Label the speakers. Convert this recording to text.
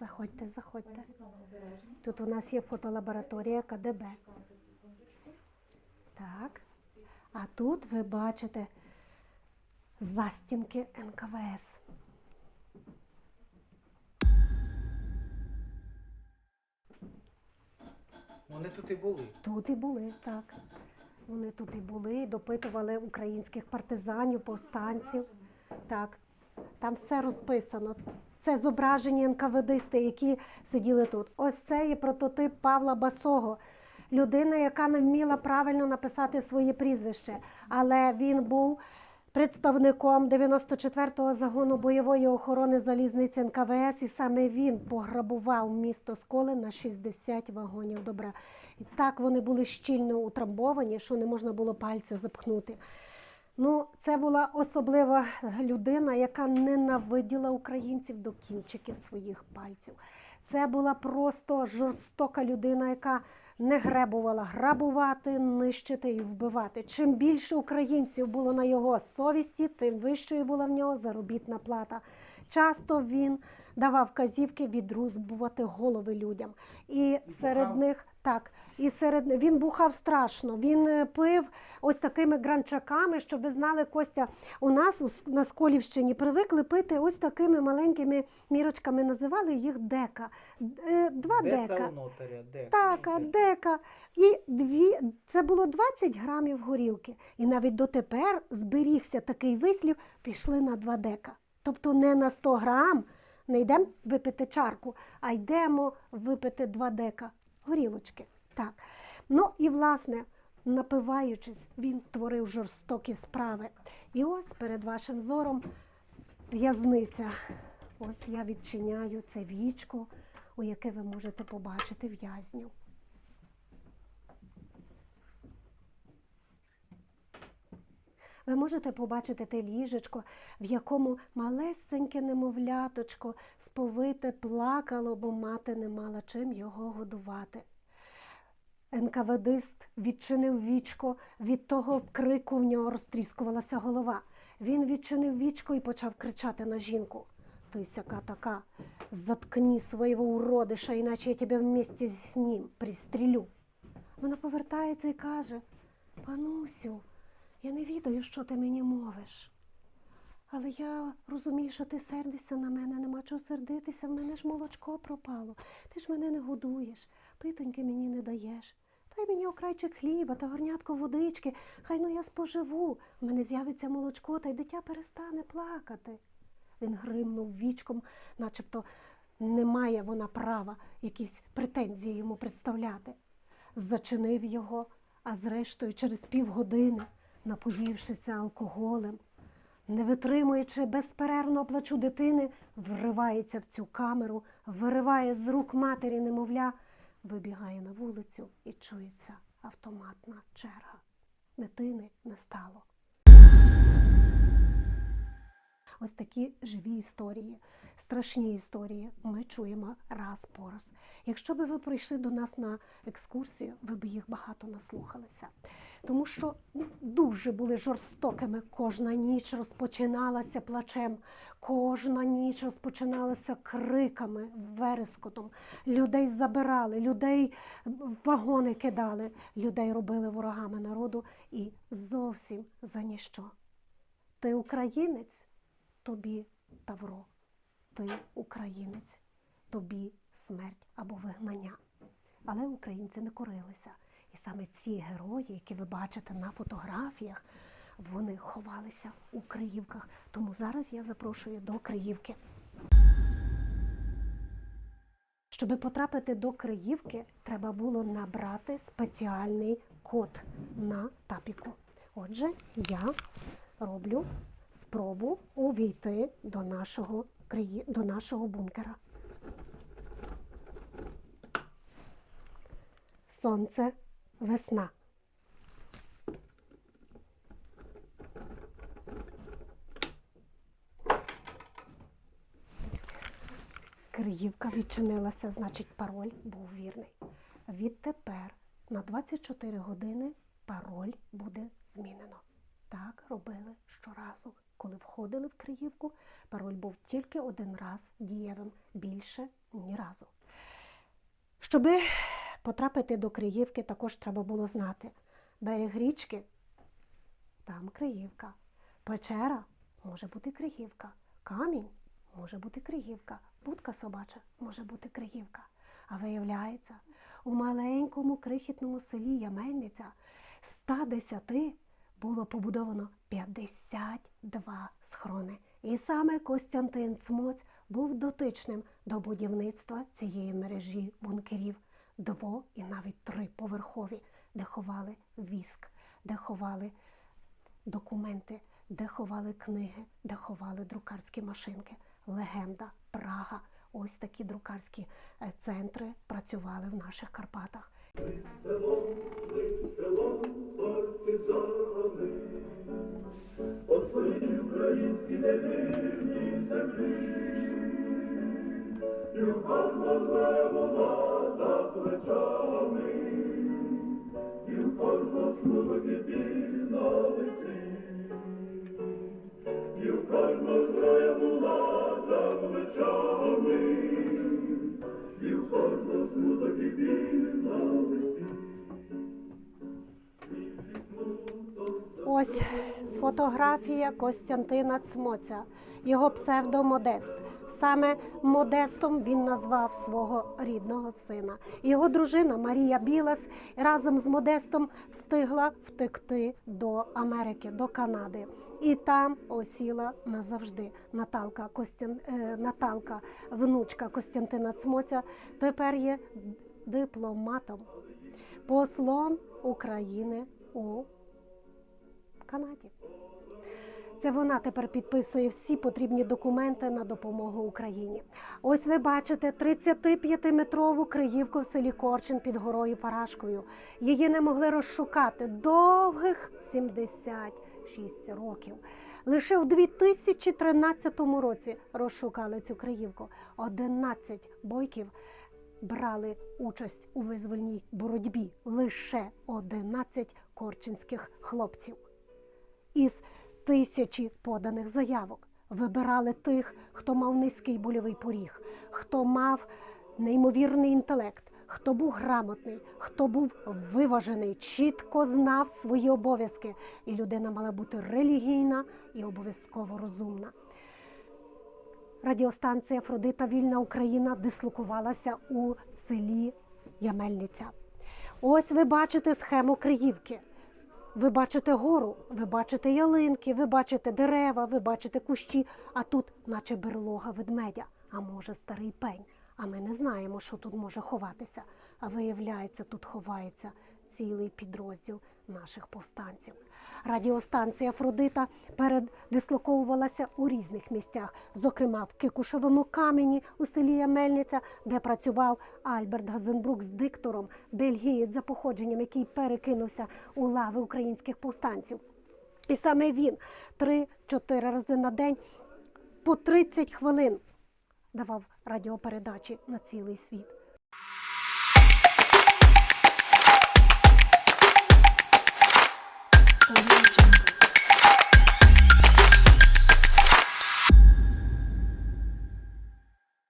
Speaker 1: Заходьте, заходьте. Тут у нас є фотолабораторія КДБ. Так. А тут ви бачите застінки НКВС.
Speaker 2: Вони тут і були.
Speaker 1: Тут і були, так. Вони тут і були, допитували українських партизанів, повстанців. Так, там все розписано. Це зображені НКВДисти, які сиділи тут. Ось це є прототип Павла Басого. Людина, яка не вміла правильно написати своє прізвище, але він був представником 94-го загону бойової охорони залізниці НКВС, і саме він пограбував місто Сколи на 60 вагонів добра. І так вони були щільно утрамбовані, що не можна було пальця запхнути. Ну, це була особлива людина, яка ненавиділа українців до кінчиків своїх пальців. Це була просто жорстока людина, яка не гребувала грабувати, нищити і вбивати. Чим більше українців було на його совісті, тим вищою була в нього заробітна плата. Часто він давав вказівки відрубувати голови людям. І серед них так, і серед він бухав страшно. Він е, пив ось такими гранчаками, щоб ви знали, Костя, у нас на Сколівщині привикли пити ось такими маленькими мірочками. Називали їх дека. Е, Два
Speaker 2: Де
Speaker 1: дека.
Speaker 2: це нотаря? Де?
Speaker 1: Так, а дека. І дві, це було 20 грамів горілки. І навіть дотепер зберігся такий вислів, пішли на два дека. Тобто не на 100 грам, не йдемо випити чарку, а йдемо випити два дека горілочки. Так. Ну і власне, напиваючись, він творив жорстокі справи. І ось перед вашим зором в'язниця. Ось я відчиняю це вічко, у яке ви можете побачити в'язнів. Ви можете побачити те ліжечко, в якому малесеньке немовляточко сповите плакало, бо мати не мала чим його годувати. НКВДист відчинив вічко, від того крику в нього розтріскувалася голова. Він відчинив вічко і почав кричати на жінку. Той сяка така, заткни свого уродиша, іначе я тебе вместе з ним пристрілю. Вона повертається і каже: Панусю, я не відаю, що ти мені мовиш. Але я розумію, що ти сердишся на мене, нема чого сердитися, в мене ж молочко пропало. Ти ж мене не годуєш, питоньки мені не даєш. Дай мені окрайчик хліба та горнятко водички, хай ну я споживу. В мене з'явиться молочко, та й дитя перестане плакати. Він гримнув вічком, начебто не має вона права якісь претензії йому представляти. Зачинив його, а зрештою, через півгодини, напоївшися алкоголем, не витримуючи безперервного плачу дитини, вривається в цю камеру, вириває з рук матері немовля, вибігає на вулицю і чується автоматна черга. Дитини не стало. Ось такі живі історії, страшні історії ми чуємо раз по раз. Якщо би ви прийшли до нас на екскурсію, ви б їх багато наслухалися. Тому що ну, дуже були жорстокими. Кожна ніч розпочиналася плачем, кожна ніч розпочиналася криками, верескотом. Людей забирали, людей вагони кидали, людей робили ворогами народу і зовсім за ніщо. Ти українець, тобі тавро. Ти українець, тобі смерть або вигнання. Але українці не корилися. І саме ці герої, які ви бачите на фотографіях, вони ховалися у Криївках. Тому зараз я запрошую до Криївки. Щоб потрапити до Криївки, треба було набрати спеціальний код на тапіку. Отже, я роблю спробу увійти до нашого, до нашого бункера. Сонце, весна. Криївка відчинилася, значить, пароль був вірний. Відтепер на 24 години пароль буде змінено. Так робили щоразу, коли входили в Криївку, пароль був тільки один раз дієвим, більше ні разу. Щоби потрапити до Криївки, також треба було знати. Берег річки там Криївка. Печера може бути Криївка. Камінь може бути Криївка. Будка собача може бути Криївка. А виявляється, у маленькому крихітному селі Ямельниця 110 було побудовано 52 схорони. І саме Костянтин Цмоць був дотичним до будівництва цієї мережі бункерів дво і навіть триповерхові, де ховали віск, де ховали документи, де ховали книги, де ховали друкарські машинки. Легенда, Прага. Ось такі друкарські е, центри працювали в наших Карпатах.
Speaker 3: По своїй українській невірній землі, кожного зле була за плечами, і у кожного і біль на і у кожного зброя була за плечами, і у кожного смуток і біль на лиці.
Speaker 1: Ось фотографія Костянтина Цмоця, його псевдо Модест. Саме Модестом він назвав свого рідного сина. Його дружина Марія Білес разом з Модестом встигла втекти до Америки, до Канади. І там осіла назавжди. Наталка Костян... е, Наталка, внучка Костянтина Цмоця, тепер є дипломатом, послом України у Канаді. Це вона тепер підписує всі потрібні документи на допомогу Україні. Ось ви бачите 35-метрову криївку в селі Корчин під горою Парашкою. Її не могли розшукати довгих 76 років. Лише в 2013 році розшукали цю криївку. 11 бойків брали участь у визвольній боротьбі. Лише 11 корчинських хлопців із тисячі поданих заявок. Вибирали тих, хто мав низький больовий поріг, хто мав неймовірний інтелект, хто був грамотний, хто був виважений, чітко знав свої обов'язки. І людина мала бути релігійна і обов'язково розумна. Радіостанція Афродита Вільна Україна дислокувалася у селі Ямельниця. Ось ви бачите схему Криївки. Ви бачите гору, ви бачите ялинки, ви бачите дерева, ви бачите кущі, а тут, наче берлога ведмедя, а може старий пень. А ми не знаємо, що тут може ховатися. А виявляється, тут ховається цілий підрозділ наших повстанців. Радіостанція Афродита передислоковувалася у різних місцях, зокрема в Кикушевому камені у селі Ямельниця, де працював Альберт Газенбрук з диктором, бельгієць за походженням, який перекинувся у лави українських повстанців. І саме він три-чотири рази на день по 30 хвилин давав радіопередачі на цілий світ.
Speaker 4: 我们